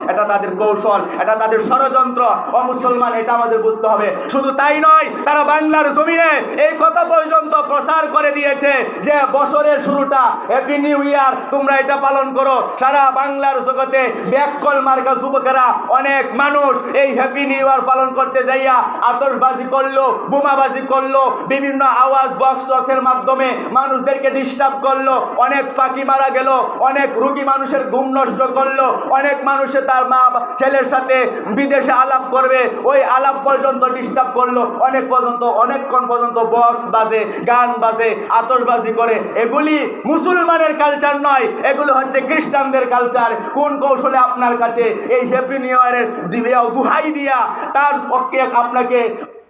এটা তাদের কৌশল, এটা তাদের ষড়যন্ত্র। ও মুসলমান, এটা আমাদের বুঝতে হবে। শুধু তাই নয়, তারা বাংলার জমিনে এই কথা পর্যন্ত প্রচার করে দিয়েছে যে বছরের শুরুটা হ্যাপি নিউ ইয়ার তোমরা এটা পালন করো। সারা বাংলার জগতে ব্যাককল মার্কা যুবকেরা অনেক মানুষ এই হ্যাপি নিউ ইয়ার পালন করতে যাইয়া আতশবাজি করল, বোমাবাজি করল, বিভিন্ন আওয়াজ বক্স টক্সের মাধ্যমে মানুষদেরকে ডিস্টার্ব করল। অনেক ফাঁকি মারা গেল, অনেক রুগী মানুষের ঘুম নষ্ট করল, অনেক মানুষে তার মা ছেলের সাথে বিদেশে আলাপ করবে, ওই আলাপ পর্যন্ত ডিস্টার্ব করল, অনেক পর্যন্ত, অনেকক্ষণ পর্যন্ত বক্স বাজে, গান বাজে আতসবাজি করে। এগুলি মুসলমানের কালচার নয়, এগুলো হচ্ছে খ্রিস্টানদের কালচার কোন কৌশলে আপনার কাছে এই হ্যাপি নিউ ইয়ারের দুহাই দিয়া, তার পক্ষে আপনাকে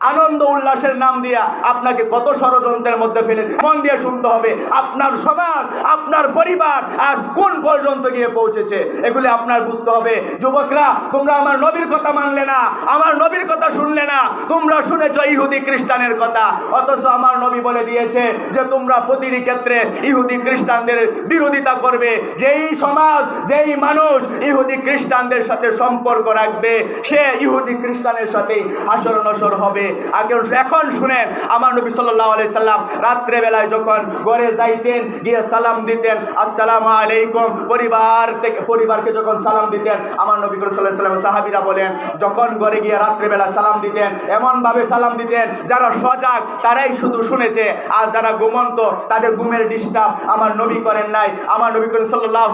আনন্দ উল্লাসের নাম দিয়া আপনাকে কত ষড়যন্ত্রের মধ্যে ফেলে মন দিয়ে শুনতে হবে, আপনার সমাজ, আপনার পরিবার আজ কোন পর্যন্ত গিয়ে পৌঁছেছে? এগুলি আপনার বুঝতে হবে। যুবকরা, তোমরা আমার নবীর কথা মানলে না, আমার নবীর কথা শুনলে না, তোমরা শুনেছ ইহুদি খ্রিস্টানের কথা। অথচ আমার নবী বলে দিয়েছে যে, তোমরা প্রতিটি ক্ষেত্রে ইহুদি খ্রিস্টানদের বিরোধিতা করবে। যেই সমাজ, যেই মানুষ ইহুদি খ্রিস্টানদের সাথে সম্পর্ক রাখবে, সে ইহুদি খ্রিস্টানের সাথেই হাসর নসর হবে। এখন শুনেন, আমার নবী সাল্লাহ আলাই সাল্লাম যখন ঘরে যাইতেন, গিয়ে সালাম দিতেন, আসসালামু আলাইকুম। পরিবার থেকে পরিবারকে যখন সালাম দিতেন, আমার নবী সাল্লাম সাহাবিরা বলেন, যখন ঘরে গিয়ে রাত্রেবেলা সালাম দিতেন, এমনভাবে সালাম দিতেন, যারা সজাগ, তারাই শুধু শুনেছে, আর যারা ঘুমন্ত, তাদের ঘুমের ডিস্টার্ব আমার নবী করেন নাই। আমার নবী করিম সাল্লাহ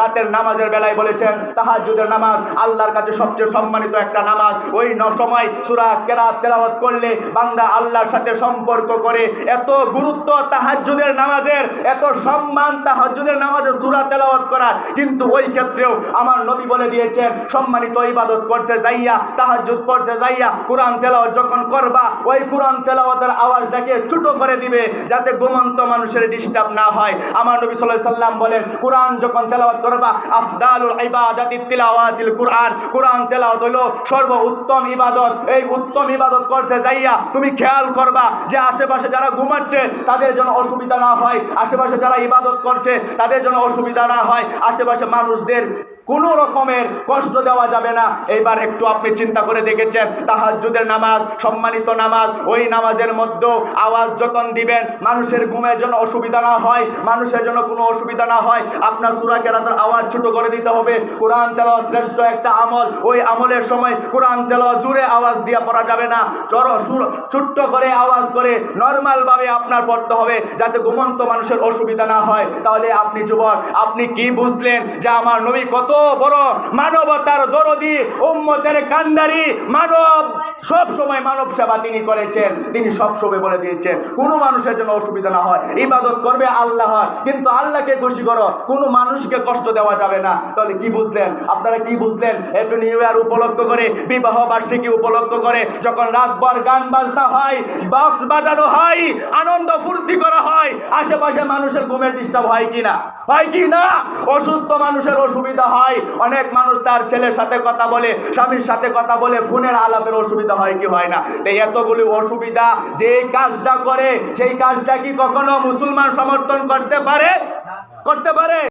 রাতের নামাজের বেলায় বলেছেন তাহাজুদের নামাজ আল্লাহর কাছে সবচেয়ে সম্মানিত একটা নামাজ। ওই ন সময় সুরা কেরাত তেলাওয়াত করলে বান্দা আল্লাহর সাথে সম্পর্ক করে। এত গুরুত্ব তাহাজ্জুদের নামাজের, এত সম্মান তাহাজ্জুদের নামাজে সুরা তেলাওয়াত করা কিন্তু ওই ক্ষেত্রেও আমার নবী বলে দিয়েছেন, সম্মানিত ইবাদত করতে যাইয়া, তাহাজ্জুদ পড়তে যাইয়া, কোরআন তেলাওয়াত যখন করবা, ওই কোরআন তেলাওয়াতের আওয়াজটাকে ছোট করে দিবে, যাতে ঘুমন্ত মানুষের ডিস্টার্ব না হয়। আমার নবী আলাইহি সাল্লাম বলেন, কোরআন যখন তেলাওয়াত করবা, আফদালুল ইবাদাতি তিলাওয়াতিল কোরআন। কোরআন তেলাওয়াত হলো সর্ব উত্তম ইবাদত। এই উত্তম ইবাদত করতে যাইয়া তুমি খেয়াল করবা যে আশেপাশে যারা ঘুমাচ্ছে, তাদের যেন অসুবিধা না হয়। আশেপাশে যারা ইবাদত করছে, তাদের যেন অসুবিধা না হয়। আশেপাশে মানুষদের কোনো রকমের কষ্ট দেওয়া যাবে না। এইবার একটু আপনি চিন্তা করে দেখেছেন, তাহাজ্জুদের নামাজ, সম্মানিত নামাজ, ওই নামাজের মধ্যেও আওয়াজ যখন দিবেন, মানুষের ঘুমের জন্য অসুবিধা না হয়, মানুষের জন্য কোনো অসুবিধা না হয়। আপনার সুরা কেরাতের আওয়াজ ছোট করে দিতে হবে। কোরআন তেলাওয়া শ্রেষ্ঠ একটা আমল। ওই আমলের সময় কোরআন তেলাওয়া জুড়ে আওয়াজ দিয়ে পড়া যাবে না। চর সুর, ছোট্ট করে আওয়াজ করে নর্মালভাবে আপনার পড়তে হবে যাতে ঘুমন্ত মানুষের অসুবিধা না হয়। তাহলে আপনি যুবক, আপনি কি বুঝলেন যে আমার নবী কত বড় মানবতার দরদি, উম্মতের কান্দারি, মানব সব সময় মানব সেবা তিনি করেছেন, তিনি সব সময় বলে দিয়েছেন, কোনো মানুষের জন্য অসুবিধা না হয়, ইবাদত করবে আল্লাহ, কিন্তু আল্লাহকে খুশি করো, কোনো মানুষকে কষ্ট দেওয়া যাবে না। তাহলে কি বুঝলেন? আপনারা কি বুঝলেন? হ্যাপি নিউ ইয়ার উপলক্ষ করে, বিবাহ বার্ষিকী উপলক্ষ করে, যখন রাতভর গান বাজনা হয় বক্স বাজানো হয়, আনন্দ ফুর্তি করা হয়, আশেপাশে মানুষের ঘুমের ডিস্টার্ব হয় কি না? হয় কি না? অসুস্থ মানুষের অসুবিধা হয়, অনেক মানুষ তার ছেলের সাথে কথা বলে, স্বামীর সাথে কথা বলে, ফোনের আলাপের অসুবিধা হয় কি হয় না? তাই এতগুলি অসুবিধা যে কাজটা করে, সেই কাজটা কি কখনো মুসলমান সমর্থন করতে পারে? করতে পারে?